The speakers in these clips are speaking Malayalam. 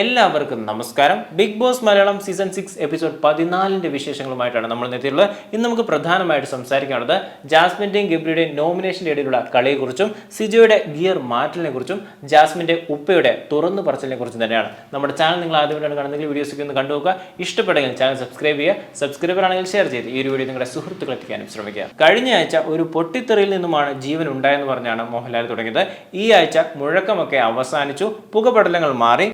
എല്ലാവർക്കും നമസ്കാരം. Bigg Boss Malayalam season six episode പതിനാലിന്റെ വിശേഷങ്ങളുമായിട്ടാണ് നമ്മൾ എത്തിയിട്ടുള്ളത്. ഇന്ന് നമുക്ക് പ്രധാനമായിട്ട് സംസാരിക്കാനുള്ളത് ജാസ്മിന്റെയും ഗബ്രിയുടെയും നോമിനേഷന്റെ ഇടയിലുള്ള കളിയെക്കുറിച്ചും സിജോയുടെ ഗിയർ മാറ്റലിനെ കുറിച്ചും ജാസ്മിന്റെ ഉപ്പയുടെ തുറന്നു പറച്ചിലിനെ കുറിച്ചും തന്നെയാണ്. നമ്മുടെ ചാനൽ നിങ്ങൾ ആദ്യമായിട്ടാണ് കാണുന്നെങ്കിൽ വീഡിയോസ് ഒക്കെ ഒന്ന് കണ്ടുപോകുക ഇഷ്ടപ്പെട്ടെങ്കിൽ ചാനൽ സബ്സ്ക്രൈബ് ചെയ്യുക. സബ്സ്ക്രൈബർ ആണെങ്കിൽ ഷെയർ ചെയ്ത് ഈ ഒരു വീഡിയോ നിങ്ങളുടെ സുഹൃത്തുക്കൾ എത്തിക്കാനും ശ്രമിക്കുക. കഴിഞ്ഞ ആഴ്ച ഒരു പൊട്ടിത്തെറിയിൽ നിന്നുമാണ് ജീവൻ ഉണ്ടായെന്ന് പറഞ്ഞാണ് മോഹൻലാൽ തുടങ്ങിയത്. ഈ ആഴ്ച മുഴക്കമൊക്കെ അവസാനിച്ചു. പുകപടലങ്ങൾ മാറി.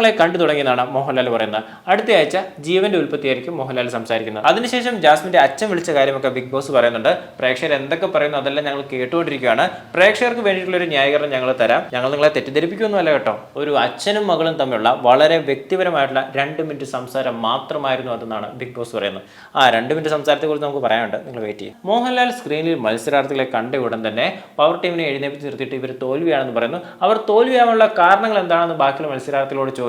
നക്ഷത്രങ്ങളെ കണ്ടു തുടങ്ങിയതാണ് മോഹൻലാൽ പറയുന്നത്. അടുത്ത ആഴ്ച ജീവന്റെ ഉൽപ്പത്തിയായിരിക്കും മോഹൻലാൽ സംസാരിക്കുന്നത്. അതിനുശേഷം ജാസ്മിന്റെ അച്ഛൻ വിളിച്ച കാര്യമൊക്കെ ബിഗ് ബോസ് പറയുന്നുണ്ട്. പ്രേക്ഷകർ എന്തൊക്കെ പറയുന്നു അതെല്ലാം ഞങ്ങൾ കേട്ടുകൊണ്ടിരിക്കുകയാണ്. പ്രേക്ഷകർക്ക് വേണ്ടിയിട്ടുള്ള ഒരു ന്യായീകരണം ഞങ്ങൾ തരാം. ഞങ്ങൾ നിങ്ങളെ തെറ്റിദ്ധരിപ്പിക്കുന്നുമല്ല കേട്ടോ. ഒരു അച്ഛനും മകളും തമ്മിലുള്ള വളരെ വ്യക്തിപരമായിട്ടുള്ള രണ്ട് മിനിറ്റ് സംസാരം മാത്രമായിരുന്നു അതെന്നാണ് ബിഗ് ബോസ് പറയുന്നത്. ആ രണ്ട് മിനിറ്റ് സംസാരത്തെ കുറിച്ച് നമുക്ക് പറയാനുണ്ട്. നിങ്ങൾ വെയിറ്റ് ചെയ്യും മോഹൻലാൽ സ്ക്രീനിൽ മത്സരാർത്ഥികളെ കണ്ട ഉടൻ തന്നെ പവർ ടീമിനെ എഴുന്നേപ്പിച്ച് നിർത്തിയിട്ട് ഇവർ തോൽവിയാണെന്ന് പറയുന്നു. അവർ തോൽവിയാവാനുള്ള കാരണങ്ങൾ എന്താണെന്ന് ബാക്കിയുള്ള മത്സരാർത്ഥികളോട് ചോദിച്ച്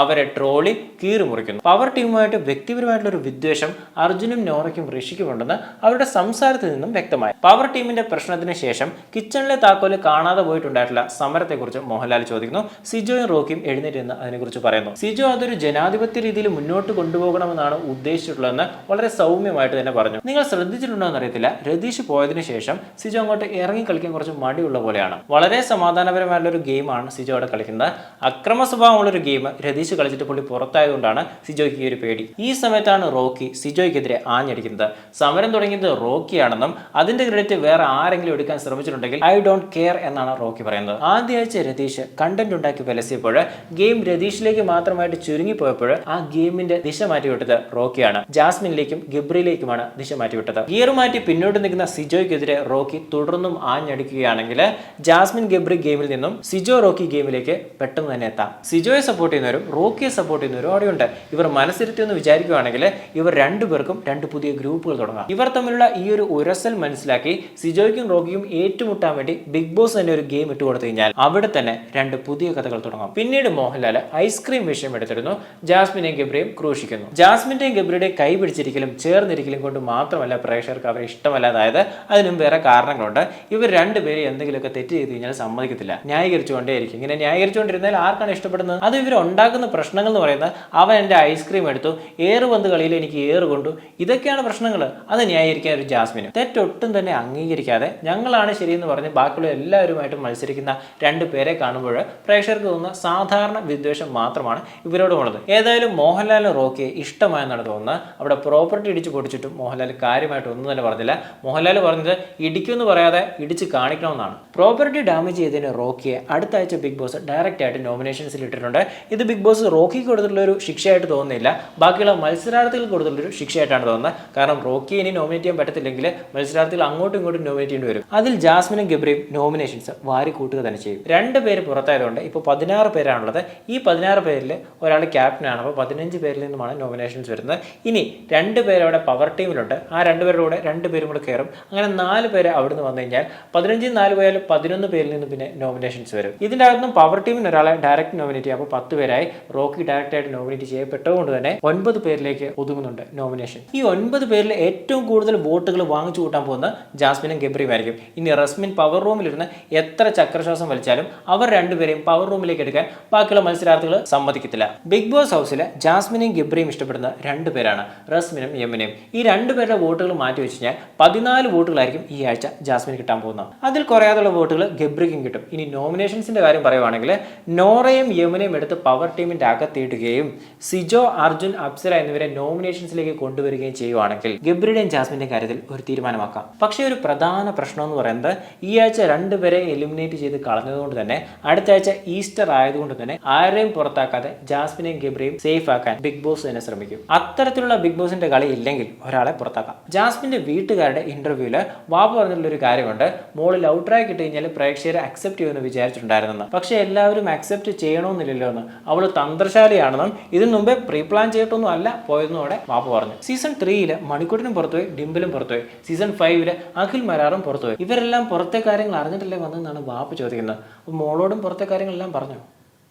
അവരെ ട്രോളി കീറിമുറിക്കുന്നു പവർ ടീമുമായിട്ട് വ്യക്തിപരമായിട്ടുള്ള ഒരു വിദ്വേഷം അർജുനും നോറയ്ക്കും ഋഷിക്കും ഉണ്ടെന്ന് അവരുടെ സംസാരത്തിൽ നിന്നും വ്യക്തമായി. പവർ ടീമിന്റെ പ്രശ്നത്തിന് ശേഷം കിച്ചണിലെ താക്കോൽ കാണാതെ പോയിട്ടുണ്ടായിട്ടുള്ള സമരത്തെക്കുറിച്ച് മോഹൻലാൽ ചോദിക്കുന്നു. സിജോയും റോക്കിയും എഴുന്നേറ്റ് അതിനെക്കുറിച്ച് പറയുന്നു. സിജോ അതൊരു ജനാധിപത്യ രീതിയിൽ മുന്നോട്ട് കൊണ്ടുപോകണമെന്നാണ് ഉദ്ദേശിച്ചിട്ടുള്ളതെന്ന് വളരെ സൗമ്യമായിട്ട് തന്നെ പറഞ്ഞു. നിങ്ങൾ ശ്രദ്ധിച്ചിട്ടുണ്ടോ എന്നറിയത്തില്ല. രതീഷ് പോയതിനു ശേഷം സിജോ അങ്ങോട്ട് ഇറങ്ങി കളിക്കാൻ കുറച്ച് മടിയുള്ള പോലെയാണ്. വളരെ സമാധാനപരമായിട്ടുള്ള ഒരു ഗെയിമാണ് സിജോ അവിടെ കളിക്കുന്നത്. അക്രമ സ്വഭാവമുള്ള ഒരു ഗെയിം രതീഷ് കളിച്ചിട്ട് പുള്ളി പുറത്തായതുകൊണ്ടാണ് സിജോയ്ക്ക് ഒരു പേടി. ഈ സമയത്താണ് റോക്കി സിജോയ്ക്കെതിരെ ആഞ്ഞടിക്കുന്നത്. സമരം തുടങ്ങിയത് റോക്കിയാണെന്നും അതിന്റെ ക്രെഡിറ്റ് വേറെ ആരെങ്കിലും എടുക്കാൻ ശ്രമിച്ചിട്ടുണ്ടെങ്കിൽ ഐ ഡോണ്ട് കെയർ എന്നാണ് റോക്കി പറയുന്നത്. ആദ്യയാഴ്ച രതീഷ് കണ്ടന്റ് ഉണ്ടാക്കി വിലസിയപ്പോൾ ഗെയിം രതീഷിലേക്ക് മാത്രമായിട്ട് ചുരുങ്ങിപ്പോയപ്പോൾ ആ ഗെയിമിന്റെ ദിശ മാറ്റിവിട്ടത് റോക്കിയാണ്. ജാസ്മിനിലേക്കും ഗബ്രിയിലേക്കുമാണ് ദിശ മാറ്റിവിട്ടത്. ഗിയർ മാറ്റി പിന്നോട്ട് നിൽക്കുന്ന സിജോയ്ക്കെതിരെ റോക്കി തുടർന്നും ആഞ്ഞടിക്കുകയാണെങ്കിൽ ജാസ്മിൻ ഗബ്രി ഗെയിമിൽ നിന്നും സിജോ റോക്കി ഗെയിമിലേക്ക് പെട്ടെന്ന് തന്നെ എത്താം. സിജോയെ സപ്പോർട്ട് ചെയ്യുന്നവരും റോക്കിയെ സപ്പോർട്ട് ചെയ്യുന്നവരും അവിടെയുണ്ട്. ഇവർ മനസ്സിരുത്തി എന്ന് വിചാരിക്കുകയാണെങ്കിൽ ഇവർ രണ്ടുപേർക്കും രണ്ട് പുതിയ ഗ്രൂപ്പുകൾ തുടങ്ങാം. ഇവർ തമ്മിലുള്ള ഈ ഒരു ഉരസൽ മനസ്സിലാക്കി സിജോയ്ക്കും റോക്കിയും ഏറ്റുമുട്ടാൻ വേണ്ടി ബിഗ് ബോസ് തന്നെ ഒരു ഗെയിം ഇട്ട് കൊടുത്തു കഴിഞ്ഞാൽ അവിടെ തന്നെ രണ്ട് പുതിയ കഥകൾ തുടങ്ങാം. പിന്നീട് മോഹൻലാൽ ഐസ്ക്രീം വിഷയം എടുത്തിരുന്നു. ജാസ്മിനെയും ഗബ്രിയും ക്രൂശിക്കുന്നു. ജാസ്മിന്റെയും ഗബ്രിയുടെയും കൈ പിടിച്ചിരിക്കലും ചേർന്നിരിക്കലും കൊണ്ട് മാത്രമല്ല പ്രേക്ഷകർക്ക് അവരെ ഇഷ്ടമല്ലാതായത്. അതിനും വേറെ കാരണങ്ങളുണ്ട്. ഇവർ രണ്ടുപേരും എന്തെങ്കിലുമൊക്കെ തെറ്റ് ചെയ്ത് കഴിഞ്ഞാൽ സമ്മതിക്കത്തില്ല. ന്യായീകരിച്ചുകൊണ്ടേയിരിക്കും. ഇങ്ങനെ ന്യായീകരിച്ചുകൊണ്ടിരുന്നാൽ ആർക്കാണ് ഇഷ്ടപ്പെടുന്നത്? അത് ഇവർ ഉണ്ടാക്കുന്ന പ്രശ്നങ്ങൾ എന്ന് പറയുന്നത് അവൻ എന്റെ ഐസ്ക്രീം എടുത്തു ഏറ് പന്ത് കളിയിൽ എനിക്ക് ഏറ് കൊണ്ടു. ഇതൊക്കെയാണ് പ്രശ്നങ്ങൾ. അത് ന്യായീകരിക്കാൻ ഒരു ജാസ്മിനും. തെറ്റൊട്ടും തന്നെ അംഗീകരിക്കാതെ ഞങ്ങളാണ് ശരിയെന്ന് പറഞ്ഞ് ബാക്കിയുള്ള എല്ലാവരുമായിട്ട് മത്സരിക്കുന്ന രണ്ട് പേരെ കാണുമ്പോൾ പ്രേക്ഷകർക്ക് തോന്നുന്ന സാധാരണ വിദ്വേഷം മാത്രമാണ് ഇവരോടുമുള്ളത് ഏതായാലും മോഹൻലാലിന് റോക്കിയെ ഇഷ്ടമായെന്നാണ് തോന്നുന്നത്. അവിടെ പ്രോപ്പർട്ടി ഇടിച്ച് പൊടിച്ചിട്ടും മോഹൻലാൽ കാര്യമായിട്ട് ഒന്നും തന്നെ പറഞ്ഞില്ല. മോഹൻലാൽ പറഞ്ഞത് ഇടിക്കുമെന്ന് പറയാതെ ഇടിച്ച് കാണിക്കണമെന്നാണ്. പ്രോപ്പർട്ടി ഡാമേജ് ചെയ്തതിന് റോക്കിയെ അടുത്ത ആഴ്ച ബിഗ് ബോസ് ഡയറക്റ്റ് ആയിട്ട് നോമിനേഷൻസിൽ ഇട്ടിട്ടുണ്ട്. ഇത് ബിഗ് ബോസ് റോക്കിക്ക് കൊടുത്തിട്ടുള്ള ഒരു ശിക്ഷയായിട്ട് തോന്നുന്നില്ല. ബാക്കിയുള്ള മത്സരാർത്ഥികൾ കൊടുത്തിട്ടുള്ള ഒരു ശിക്ഷയായിട്ടാണ് തോന്നുന്നത്. കാരണം റോക്കി ഇനി നോമിനേറ്റ് ചെയ്യാൻ പറ്റത്തില്ലെങ്കിൽ മത്സരാർത്ഥികൾ അങ്ങോട്ടും ഇങ്ങോട്ടും നോമിനേറ്റ് ചെയ്യേണ്ടി വരും. അതിൽ ജാസ്മിനും ഗബ്രിയും നോമിനേഷൻസ് വാരി കൂട്ടുക തന്നെ ചെയ്യും. രണ്ട് പേര് പുറത്തായതുകൊണ്ട് ഇപ്പോൾ പതിനാറ് പേരാണുള്ളത്. ഈ പതിനാറ് പേരിൽ ഒരാൾ ക്യാപ്റ്റനാണ് അപ്പോൾ പതിനഞ്ച് പേരിൽ നിന്നുമാണ് നോമിനേഷൻസ് വരുന്നത്. ഇനി രണ്ട് പേരവിടെ പവർ ടീമിലുണ്ട് ആ രണ്ട് പേരുടെ കൂടെ രണ്ട് പേരും കൂടെ കയറും. അങ്ങനെ നാല് പേര് അവിടുന്ന് വന്നു കഴിഞ്ഞാൽ പതിനഞ്ചിൽ നാല് പോയാൽ പതിനൊന്ന് പേരിൽ നിന്ന് പിന്നെ നോമിനേഷൻസ് വരും. ഇതിന്റെ അകത്തും പവർ ടീമിന് ഒരാളെ ഡയറക്റ്റ് നോമിനേറ്റ് ചെയ്യാം. അപ്പോൾ പത്ത് പേരായി റോക്കി ഡയറക്ടറായിട്ട് നോമിനേറ്റ് ചെയ്യപ്പെട്ടതുകൊണ്ട് തന്നെ ഒൻപത് പേരിലേക്ക് ഒതുങ്ങുന്നുണ്ട് നോമിനേഷൻ. ഈ ഒൻപത് പേരിൽ ഏറ്റവും കൂടുതൽ വോട്ടുകൾ വാങ്ങിച്ചു കൂട്ടാൻ പോകുന്ന ജാസ്മിനും ഗബ്രിയും ആയിരിക്കും. ഇനി റസ്മിൻ പവർ റൂമിലിരുന്ന് എത്ര ചക്രശ്വാസം വലിച്ചാലും അവർ രണ്ടുപേരെയും പവർ റൂമിലേക്ക് എടുക്കാൻ ബാക്കിയുള്ള മത്സരാർത്ഥികൾ സമ്മതിക്കത്തില്ല. ബിഗ് ബോസ് ഹൗസിൽ ജാസ്മിനെയും ഗബ്രിയും ഇഷ്ടപ്പെടുന്ന രണ്ടു പേരാണ് റസ്മിനും യമുനയും. ഈ രണ്ടുപേരുടെ വോട്ടുകൾ മാറ്റി വെച്ച് കഴിഞ്ഞാൽ പതിനാല് വോട്ടുകളായിരിക്കും ഈ ആഴ്ച ജാസ്മിന് കിട്ടാൻ പോകുന്നത്. അതിൽ കുറയാതുള്ള വോട്ടുകൾ ഗബ്രിക്കും കിട്ടും. ഇനി നോമിനേഷൻസിന്റെ കാര്യം പറയുവാണെങ്കിൽ നോറയും യമുനയും എടുത്ത് പവർ ടീമിന്റെ അകത്തിയിടുകയും സിജോ അർജുൻ അപ്സര എന്നിവരെ നോമിനേഷൻസിലേക്ക് കൊണ്ടുവരികയും ചെയ്യുവാണെങ്കിൽ ഗബ്രിയുടെയും ജാസ്മിന്റെ കാര്യത്തിൽ ഒരു തീരുമാനമാക്കാം. പക്ഷേ ഒരു പ്രധാന പ്രശ്നം എന്ന് പറയുന്നത് ഈ ആഴ്ച രണ്ടുപേരെ എലിമിനേറ്റ് ചെയ്ത് കളഞ്ഞതുകൊണ്ട് തന്നെ അടുത്ത ആഴ്ച ഈസ്റ്റർ ആയതുകൊണ്ട് തന്നെ ആരെയും പുറത്താക്കാതെ ജാസ്മിനെയും ഗബ്രിയും സേഫ് ആക്കാൻ ബിഗ് ബോസ് തന്നെ ശ്രമിക്കും. അത്തരത്തിലുള്ള ബിഗ് ബോസിന്റെ കളി ഇല്ലെങ്കിൽ ഒരാളെ പുറത്താക്കാം. ജാസ്മിന്റെ വീട്ടുകാരുടെ ഇന്റർവ്യൂവിൽ വാപ്പ പറഞ്ഞിട്ടുള്ള ഒരു കാര്യമുണ്ട്. മോളിൽ ഔട്ടറായി കിട്ടി കഴിഞ്ഞാൽ പ്രേക്ഷകരെ അക്സെപ്റ്റ് ചെയ്യുമെന്ന് വിചാരിച്ചിട്ടുണ്ടായിരുന്നെന്ന്. പക്ഷേ എല്ലാവരും അക്സെപ്റ്റ് ചെയ്യണമെന്നില്ലല്ലോ എന്ന് അവൾ തന്ത്രശാലിയാണെന്നും ഇതിനു മുമ്പേ പ്രീ പ്ലാൻ ചെയ്തിട്ടൊന്നും അല്ല പോയതെന്നോടെ മാപ്പ് പറഞ്ഞു. സീസൺ ത്രീയിൽ മണിക്കൂട്ടിനും പുറത്തുപോയി ഡിംബിലും പുറത്തുപോയി സീസൺ ഫൈവിൽ അഖിൽ മരാറും പുറത്തുപോയി ഇവരെല്ലാം പുറത്തെ കാര്യങ്ങൾ അറിഞ്ഞിട്ടില്ലേ വന്നെന്നാണ് വാപ്പ ചോദിക്കുന്നത്. മോളോടും പുറത്തെ കാര്യങ്ങളെല്ലാം പറഞ്ഞു.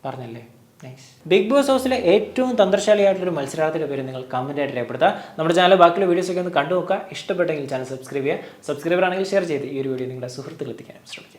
പറഞ്ഞല്ലേ? ബിഗ് ബോസ് ഹൗസിലെ ഏറ്റവും തന്ത്രശാലിയായിട്ടുള്ള ഒരു മത്സരാർത്ഥിയുടെ പേര് നിങ്ങൾ കമന്റ് ആയിട്ട് രേഖപ്പെടുത്തുക. നമ്മുടെ ചാനൽ ബാക്കിയുള്ള വീഡിയോസ് ഒക്കെ ഒന്ന് കണ്ടു നോക്കുക ഇഷ്ടപ്പെട്ടെങ്കിൽ ചാനൽ സബ്സ്ക്രൈബ് ചെയ്യുക. സബ്സ്ക്രൈബർ ആണെങ്കിൽ ഷെയർ ചെയ്ത് ഈ ഒരു വീഡിയോ നിങ്ങളുടെ സുഹൃത്തുക്കൾ എത്തിക്കാനും ശ്രമിക്കുക.